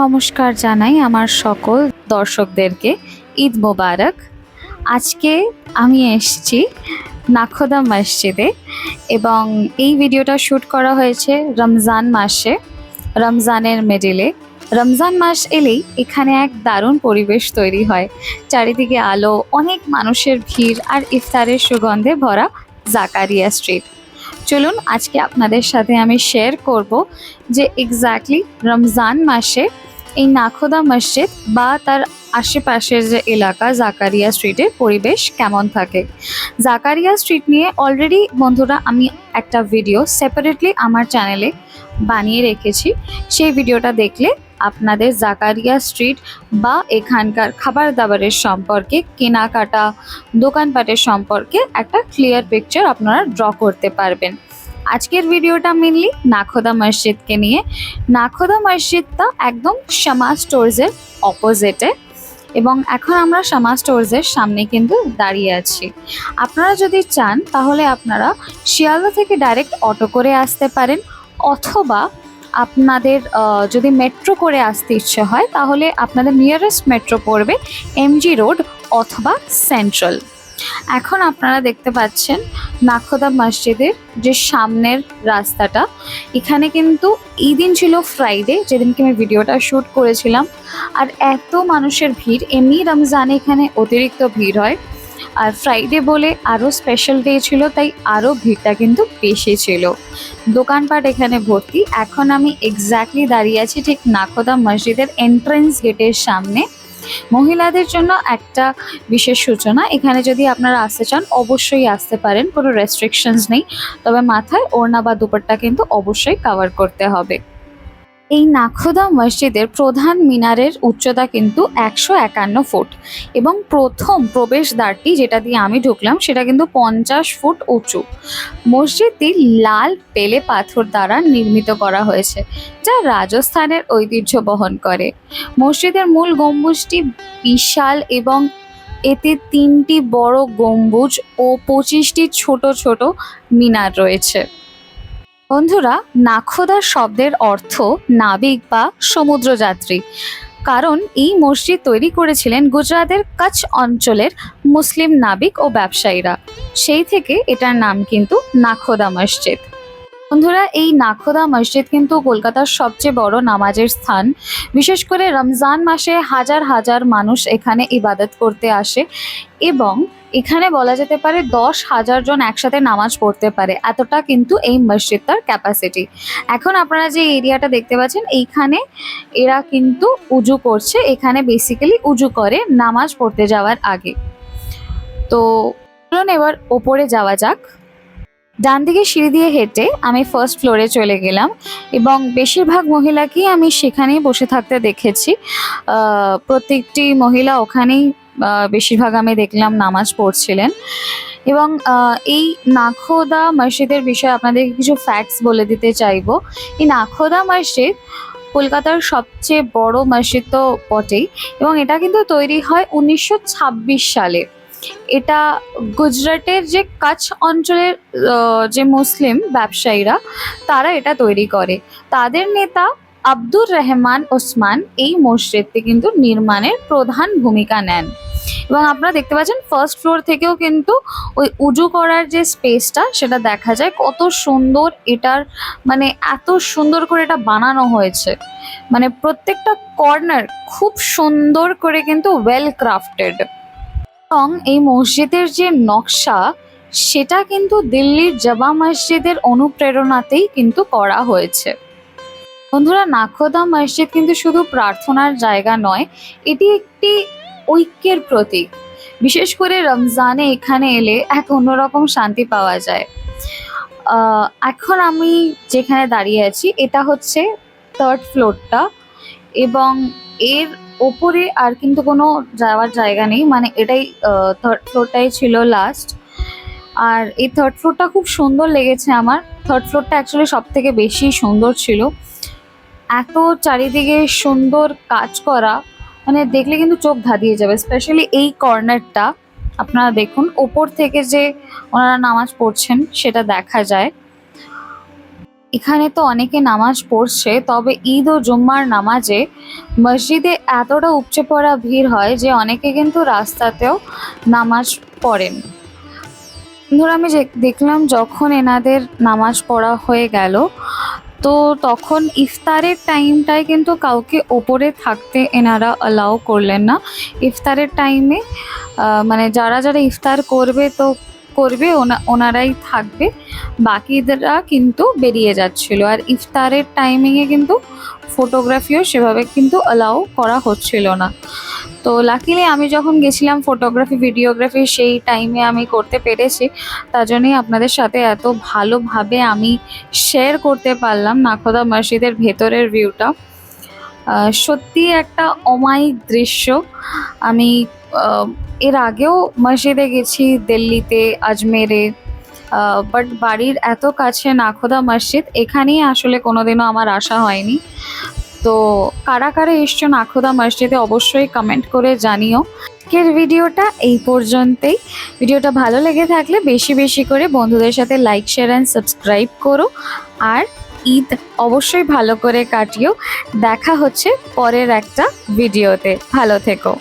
নমস্কার জানাই আমার সকল দর্শকদেরকে। ঈদ মোবারক। আজকে আমি এসছি নাখোদা মসজিদে এবং এই ভিডিওটা শ্যুট করা হয়েছে রমজান মাসে, রমজানের মিডিলে রমজান মাস এলেই এখানে এক দারুণ পরিবেশ তৈরি হয়। চারিদিকে আলো, অনেক মানুষের ভিড় আর ইফতারের সুগন্ধে ভরা জাকারিয়া স্ট্রিট চলুন আজকে আপনাদের সাথে আমি শেয়ার করব যে এক্স্যাক্টলি রমজান মাসে এই নাখোদা মসজিদ বা তার আশেপাশের যে এলাকা জাকারিয়া স্ট্রিটের পরিবেশ কেমন থাকে? জাকারিয়া স্ট্রিট নিয়ে অলরেডি বন্ধুরা আমি একটা ভিডিও সেপারেটলি আমার চ্যানেলে বানিয়ে রেখেছি। সেই ভিডিওটা দেখলে আপনাদের জাকারিয়া স্ট্রিট বা এখানকার খাবার দাবারের সম্পর্কে, কেনাকাটা, দোকানপাটের সম্পর্কে একটা ক্লিয়ার পিকচার আপনারা ড্র করতে পারবেন। আজকের ভিডিওটা মেনলি নাখোদা মসজিদকে নিয়ে। নাখোদা মসজিদটা একদম শামা স্টোরসের অপোজিটে এবং এখন আমরা শামা স্টোরসের সামনে কিন্তু দাঁড়িয়ে আছি। আপনারা যদি চান, তাহলে আপনারা শিয়ালদা থেকে ডাইরেক্ট অটো করে আসতে পারেন। অথবা আপনাদের যদি মেট্রো করে আসতে ইচ্ছে হয়, তাহলে আপনাদের নিয়ারেস্ট মেট্রো পড়বে এমজি রোড অথবা সেন্ট্রাল এখন আপনারা দেখতে পাচ্ছেন নাখোদা মসজিদের যে সামনের রাস্তাটা। এখানে কিন্তু এই দিন ছিল ফ্রাইডে যেদিনকে আমি ভিডিওটা শ্যুট করেছিলাম। আর এত মানুষের ভিড়, এমনি রমজানে এখানে অতিরিক্ত ভিড় হয়। আর ফ্রাইডে বলে আরও স্পেশাল ডে ছিল, তাই আরও ভিড়টা কিন্তু বেশি ছিল। দোকানপাট এখানে ভর্তি। এখন আমি এক্স্যাক্টলি দাঁড়িয়ে আছি ঠিক নাখোদা মসজিদের এন্ট্রেন্স গেটের সামনে। মহিলাদের জন্য একটা বিশেষ সূচনা। এখানে যদি আপনারা আসতে চান, অবশ্যই আসতে পারেন, কোনো রেস্ট্রিকশনস নেই। তবে মাথায় ওড়না বা দুপাট্টা কিন্তু অবশ্যই কাভার করতে হবে। এই নাখোদা মসজিদের প্রধান মিনারের উচ্চতা কিন্তু একশো একান্ন ফুট এবং প্রথম প্রবেশদ্বারটি যেটা দিয়ে আমি ঢুকলাম সেটা কিন্তু পঞ্চাশ ফুট উঁচু। মসজিদটি লাল পেলে পাথর দ্বারা নির্মিত করা হয়েছে, যা রাজস্থানের ঐতিহ্য বহন করে। মসজিদের মূল গম্বুজটি বিশাল এবং এতে তিনটি বড় গম্বুজ ও পঁচিশটি ছোট ছোট মিনার রয়েছে। বন্ধুরা নাখোদা শব্দের অর্থ নাবিক বা সমুদ্রযাত্রী। কারণ এই মসজিদ তৈরি করেছিলেন গুজরাটের কচ্ছ অঞ্চলের মুসলিম নাবিক ও ব্যবসায়ীরা। সেই থেকে এটার নাম কিন্তু নাখোদা মসজিদ। বন্ধুরা, এই নাখোদা মসজিদ কিন্তু কলকাতার সবচেয়ে বড় নামাজের স্থান। বিশেষ করে রমজান মাসে হাজার হাজার মানুষ এখানে ইবাদত করতে আসে এবং এখানে বলা যেতে পারে দশ হাজার জন একসাথে নামাজ পড়তে পারে। এতটা কিন্তু এই মসজিদটার ক্যাপাসিটি এখন আপনারা যে এরিয়াটা দেখতে পাচ্ছেন, এইখানে এরা কিন্তু উজু করছে। এখানে বেসিক্যালি উজু করে নামাজ পড়তে যাওয়ার আগে। তো চলুন এবার ওপরে যাওয়া যাক। ডান দিকে সিঁড়ি দিয়ে হেঁটে আমি ফার্স্ট ফ্লোরে চলে গেলাম এবং বেশিরভাগ মহিলাকেই আমি সেখানেই বসে থাকতে দেখেছি। প্রত্যেকটি মহিলা ওখানেই বেশিরভাগ আমি দেখলাম নামাজ পড়ছিলেন। এবং এই নাখোদা মসজিদের বিষয়ে আপনাদেরকে কিছু ফ্যাক্টস বলে দিতে চাইব। এই নাখোদা মসজিদ কলকাতার সবচেয়ে বড় মসজিদ তো বটেই এবং এটা কিন্তু তৈরি হয় উনিশশো ছাব্বিশ সালে। এটা গুজরাটের যে কচ্ছ অঞ্চলের যে মুসলিম ব্যবসায়ীরা, তারা এটা তৈরি করে। তাদের নেতা আব্দুর রহমান ওসমান এই মসজিদটি কিন্তু নির্মাণের প্রধান ভূমিকা নেন। এবং আপনারা দেখতে পাচ্ছেন ফার্স্ট ফ্লোর থেকেও কিন্তু ওই উজু করার যে স্পেসটা সেটা দেখা যায়। কত সুন্দর এটার মানে এত সুন্দর করে এটা বানানো হয়েছে। মানে প্রত্যেকটা কর্নার খুব সুন্দর করে কিন্তু ওয়েল ক্রাফটেড এবং এই মসজিদের যে নকশা, সেটা কিন্তু দিল্লির জামা মসজিদের অনুপ্রেরণাতেই কিন্তু করা হয়েছে। বন্ধুরা, নাখোদা মসজিদ কিন্তু শুধু প্রার্থনার জায়গা নয়, এটি একটি ঐক্যের প্রতীক। বিশেষ করে রমজানে এখানে এলে এক অন্যরকম শান্তি পাওয়া যায়। এখন আমি যেখানে দাঁড়িয়ে আছি, এটা হচ্ছে থার্ড ফ্লোরটা এবং এর ওপরে আর কিন্তু কোনো যাওয়ার জায়গা নেই। মানে এটাই থার্ড ফ্লোরটাই ছিল লাস্ট আর এই থার্ড ফ্লোরটা খুব সুন্দর লেগেছে আমার। থার্ড ফ্লোরটা অ্যাকচুয়ালি সব থেকে বেশি সুন্দর ছিল। এত চারিদিকে সুন্দর কাজ করা মানে দেখলে কিন্তু চোখ ধাঁধিয়ে যাবে স্পেশালি এই কর্নারটা আপনারা দেখুন, ওপর থেকে যে ওনারা নামাজ পড়ছেন, সেটা দেখা যায়। এখানে তো অনেকে নামাজ পড়ছে, তবে ঈদ ও জুম্মার নামাজে মসজিদে এতটা উপচে পড়া ভিড় হয় যে অনেকে কিন্তু রাস্তাতেও নামাজ পড়েন। ধরো আমি দেখলাম, যখন এনাদের নামাজ পড়া হয়ে গেল তো তখন ইফতারের টাইমটায় কিন্তু কাউকে ওপরে থাকতে এনারা অ্যালাউ করলেন না। ইফতারের টাইমে মানে যারা যারা ইফতার করবে তো করবে, ওনা, ওনারাই থাকবে। বাকিরা কিন্তু বেরিয়ে যাচ্ছিল। আর ইফতারের টাইমিংয়ে কিন্তু ফটোগ্রাফিও সেভাবে কিন্তু অ্যালাউ করা হচ্ছিল না। তো লাকিলি আমি যখন গেছিলাম ফটোগ্রাফি ভিডিওগ্রাফি সেই টাইমে আমি করতে পেরেছি। তার জন্যই আপনাদের সাথে এত ভালোভাবে আমি শেয়ার করতে পারলাম নাখোদা মসজিদের ভেতরের ভিউটা সত্যি একটা অমায়িক দৃশ্য। আমি এর আগেও মসজিদে গেছি, দিল্লিতে, আজমেরে বাট বাড়ির এত কাছে নাখোদা মসজিদ, এখানেই আসলে কোনোদিনও আমার আসা হয়নি। তো কারা কারা এসছো নাখোদা মসজিদে অবশ্যই কমেন্ট করে জানিও। আজকের ভিডিওটা এই পর্যন্তই। ভিডিওটা ভালো লেগে থাকলে বেশি বেশি করে বন্ধুদের সাথে লাইক শেয়ার অ্যান্ড সাবস্ক্রাইব করো। আর ঈদ অবশ্যই ভালো করে কাটিও। দেখা হচ্ছে পরের একটা ভিডিওতে। ভালো থেকো।